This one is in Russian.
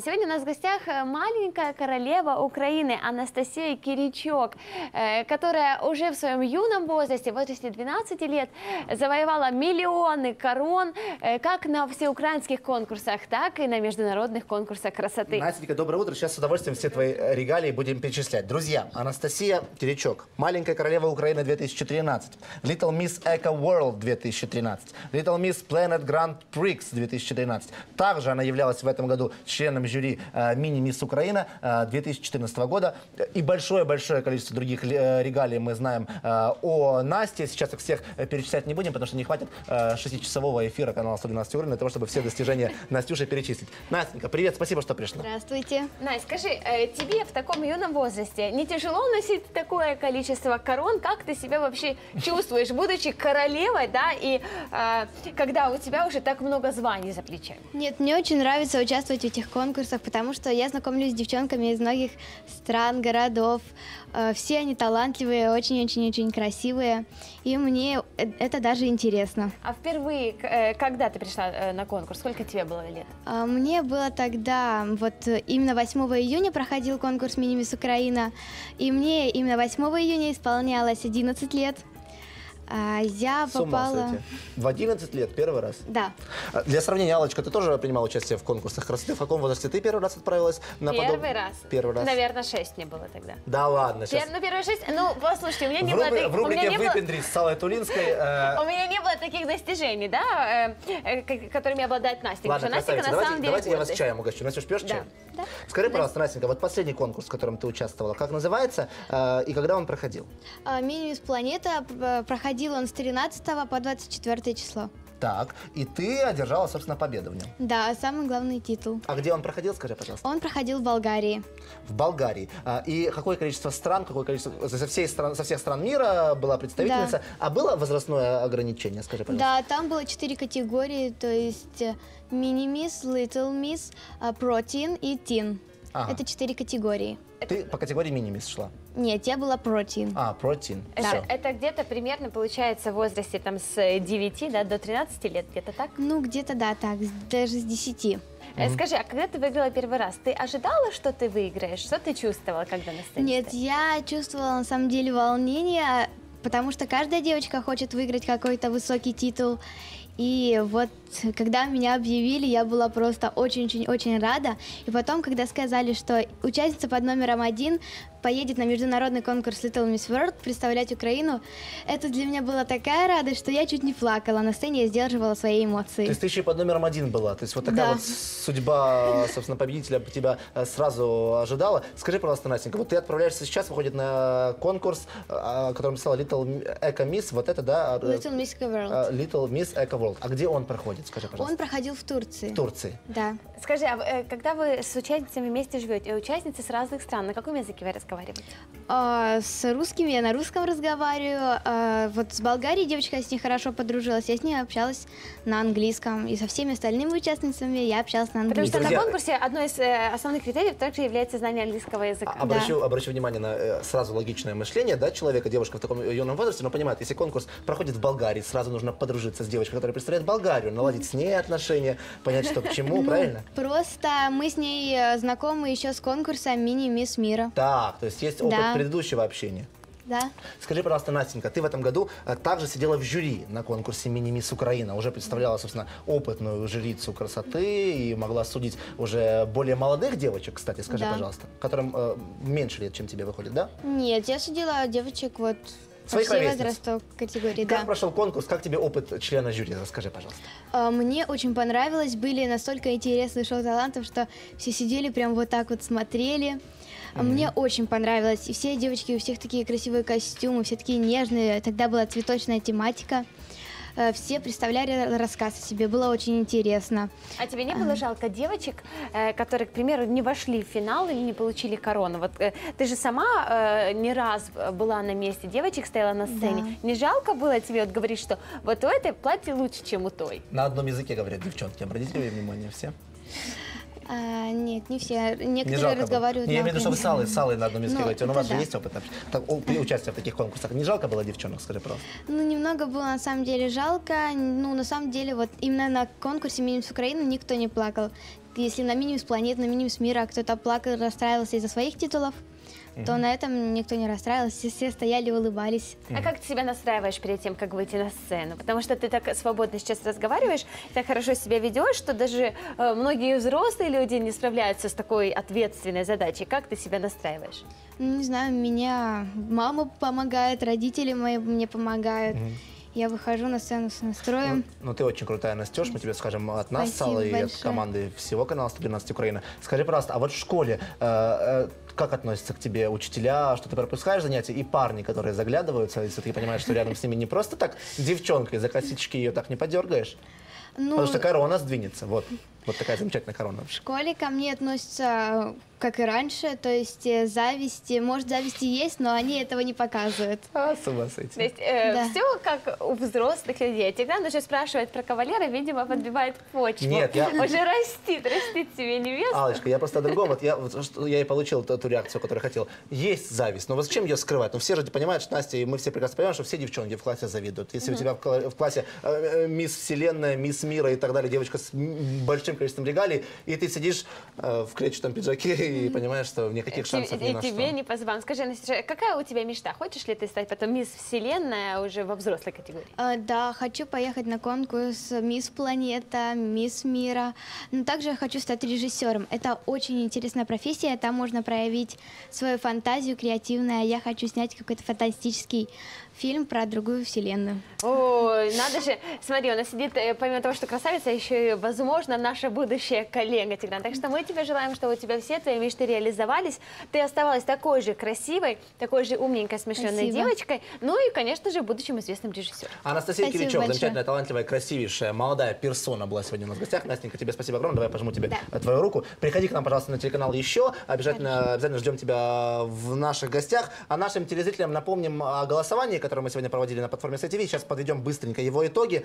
Сегодня у нас в гостях э, маленькая королева Украины Анастасия Киричок, э, которая уже в своем юном возрасте, в возрасте 12 лет, завоевала миллионы корон э, как на всеукраинских конкурсах, так и на международных конкурсах красоты. Настенька, доброе утро. Сейчас с удовольствием все твои регалии будем перечислять. Друзья, Анастасия Киричок, маленькая королева Украины 2013, Little Miss Eco World 2013, Little Miss Planet Grand Prix 2013. Также она являлась в этом году членом жюри э, мини-мисс Украина э, 2014 года. И большое-большое количество других э, регалий мы знаем э, о Насте. Сейчас их всех э, перечислять не будем, потому что не хватит э, шестичасового эфира канала 112 уровня для того, чтобы все достижения Настюши перечислить. Настенька, привет, спасибо, что пришла. Здравствуйте. Настя, скажи, э, тебе в таком юном возрасте не тяжело носить такое количество корон? Как ты себя вообще чувствуешь, будучи королевой, да, и э, когда у тебя уже так много званий за плечами? Нет, мне очень нравится участвовать в этих конкурсах, потому что я знакомлюсь с девчонками из многих стран, городов. Э, Все они талантливые, очень-очень-очень красивые. И мне э- это даже интересно. А впервые, э, когда ты пришла на конкурс, сколько тебе было лет? А Мне было тогда, вот именно 8 июня проходил конкурс «Мини-мисс Украина», и мне именно 8 июня исполнялось 11 лет. А Я С ума попала... сойти. В 11 лет первый раз. Да, А, Для сравнения, Аллочка, ты тоже принимала участие в конкурсах красоты? В каком возрасте ты первый раз отправилась на подоб- Первый раз. Первый раз. Наверное, шесть мне было тогда. Да ладно, сейчас. Пер- ну, первые шесть, ну, послушайте, у меня не В, было... рубри- так- в у меня рубрике не было- «Выпендрись» с Аллой Тулинской. э, У меня не было таких достижений, да, э, э, к- которыми обладает Настя. Ладно, что Настя красавица, на давайте, самом деле давайте я вас гордость. чаем угощу. Настюш, пьешь Да. чай? Да. Скажи, пожалуйста, Настенька, вот последний конкурс, в котором ты участвовала, как называется э, и когда он проходил? А, Мини-мисс Планета проходил он с 13 по 24 число. Так, и ты одержала, собственно, победу в нем. Да, самый главный титул. А где он проходил, скажи, пожалуйста? Он проходил в Болгарии. В Болгарии. А, И какое количество стран, какое количество... Со, всей стран, со всех стран мира была представительница. А было возрастное ограничение, скажи, пожалуйста? Да, там было четыре категории, то есть э, мини-мисс, little miss, э, протеин и тин. Ага. Это четыре категории. Ты по категории мини-мисс шла. Нет, я была протеин. А, протеин. Это, Всё. это где-то примерно получается в возрасте там с 9 да, до 13 лет, где-то так? Ну, где-то да, так, даже с 10. Э, Скажи, а когда ты выиграла первый раз, ты ожидала, что ты выиграешь? Что ты чувствовала, когда на сцене Нет, я чувствовала на самом деле волнение, потому что каждая девочка хочет выиграть какой-то высокий титул. И вот когда меня объявили, я была просто очень-очень-очень рада. И потом, когда сказали, что участница под номером один поедет на международный конкурс Little Miss World представлять Украину, это для меня была такая радость, что я чуть не плакала. На сцене я сдерживала свои То эмоции. есть ты еще и под номером один была. То есть вот такая Да. вот судьба, собственно, победителя тебя э, сразу ожидала. Скажи, пожалуйста, Настенька, вот ты отправляешься сейчас, выходит на конкурс, э, о котором писала Little Eco Miss, вот это, да? Little Miss World. э, Little Miss Eco World. А где он проходит, скажи, пожалуйста? Он проходил в Турции. В Турции. Да. Скажи, а э, когда вы с участницами вместе живете, участницы с разных стран, на каком языке вы разговариваете? А, С русскими я на русском разговариваю. а, Вот с Болгарией девочка я с ней хорошо подружилась. Я с ней общалась на английском. И со всеми остальными участницами я общалась на Потому что английском. Друзья- на конкурсе одной из э, основных критериев также является знание английского языка. А- Обращу, обращу внимание на э, сразу логичное мышление да, человека, девушка в таком юном возрасте, но понимает, если конкурс проходит в Болгарии, сразу нужно подружиться с девочкой, которая представляет Болгарию, наладить с ней отношения, понять, что к чему, правильно? Просто мы с ней э, знакомы еще с конкурса «Мини-мисс мира». Так, то есть есть опыт Да. предыдущего общения. Да. Скажи, пожалуйста, Настенька, ты в этом году э, также сидела в жюри на конкурсе «Мини-мисс Украина», уже представляла, собственно, опытную жрицу красоты и могла судить уже более молодых девочек, кстати, скажи, Да. пожалуйста, которым э, меньше лет, чем тебе выходит, да? Нет, я судила девочек вот Своих ровесниц. возрастовой категории. Как Да. прошел конкурс, как тебе опыт члена жюри, расскажи, пожалуйста. А, Мне очень понравилось, были настолько интересные шоу талантов, что все сидели прям вот так вот смотрели. А Мне очень понравилось. И все девочки, у всех такие красивые костюмы, все такие нежные. Тогда была цветочная тематика. Э, Все представляли рассказ о себе, было очень интересно. А тебе не было жалко девочек, э, которые, к примеру, не вошли в финал или не получили корону? Вот э, ты же сама не раз была на месте девочек, стояла на сцене. Не жалко было тебе вот говорить, что вот у этой платье лучше, чем у той? На одном языке говорят девчонки, обратите внимание все. А, нет, не все. Не Некоторые жалко было? разговаривают Не, я имею в виду, что вы с Аллой, с Аллой на одном языке Ну, говорите. Ну, у вас же да. есть опыт так, при участии в таких конкурсах. Не жалко было девчонок, скажи, пожалуйста? Ну, немного было на самом деле жалко. Ну, на самом деле, вот именно на конкурсе «Мини Украины» никто не плакал. если на минимум планет, на минимум мира кто-то плакал, расстраивался из-за своих титулов, то на этом никто не расстраивался, все, все стояли, улыбались. А как ты себя настраиваешь перед тем, как выйти на сцену? Потому что ты так свободно сейчас разговариваешь, так хорошо себя ведешь, что даже э, многие взрослые люди не справляются с такой ответственной задачей. Как ты себя настраиваешь? Ну, не знаю, меня мама помогает, родители мои мне помогают. Я выхожу на сцену с настроем. Ну, ты очень крутая, Настеж, мы тебе скажем от нас, Спасибо Салы, и от большое. команды всего канала 112 Украина. Скажи, пожалуйста, а вот в школе э, э, как относятся к тебе учителя, что ты пропускаешь занятия, и парни, которые заглядываются, если ты понимаешь, что рядом с ними не просто так девчонка, за косички ее так не подергаешь, Ну, потому что корона сдвинется, вот. Вот такая замечательная корона. в школе ко мне относятся как и раньше, то есть э, зависти, может зависти есть, но они этого не показывают. А, с ума То сойти. есть Да. все как у взрослых людей. Тигран уже спрашивает про кавалера, видимо, подбивает почву. Нет, я- Уже растит, растит себе невесту. Алочка, я просто о другом. Вот я, вот я и получил ту, ту реакцию, которую хотел. Есть зависть, но вот зачем ее скрывать? Ну все же понимают, что Настя, и мы все прекрасно понимаем, что все девчонки в классе завидуют. Если у тебя в, в классе э, э, мисс Вселенная, мисс Мира и так далее, девочка с большим количеством регалий, и ты сидишь э, в клетчатом пиджаке и понимаешь, что никаких Ти- шансов ни и на тебе что. не по зубам. Скажи, Настюша, какая у тебя мечта? Хочешь ли ты стать потом мисс Вселенная уже во взрослой категории? А, Да, хочу поехать на конкурс Мисс Планета, Мисс Мира. Но также я хочу стать режиссером. Это очень интересная профессия. Там можно проявить свою фантазию креативную. Я хочу снять какой-то фантастический фильм про другую вселенную. Ой, надо же. Смотри, у нас сидит, э, помимо того, что красавица, еще и, возможно, наша будущая коллега Тигран. Так что мы тебе желаем, чтобы у тебя все твои мечты реализовались. Ты оставалась такой же красивой, такой же умненькой, смышленой Спасибо. девочкой. Ну и, конечно же, будущим известным режиссером. Анастасия Спасибо Киричева, большое. замечательная, талантливая, красивейшая, молодая персона была сегодня у нас в гостях. Настенька, тебе спасибо огромное. Давай пожму тебе Да. э, твою руку. Приходи к нам, пожалуйста, на телеканал еще. Обязательно, обязательно ждем тебя в наших гостях. А нашим телезрителям напомним о голосовании, которое мы сегодня проводили на платформе СТВ. Сейчас подведем быстренько его итоги.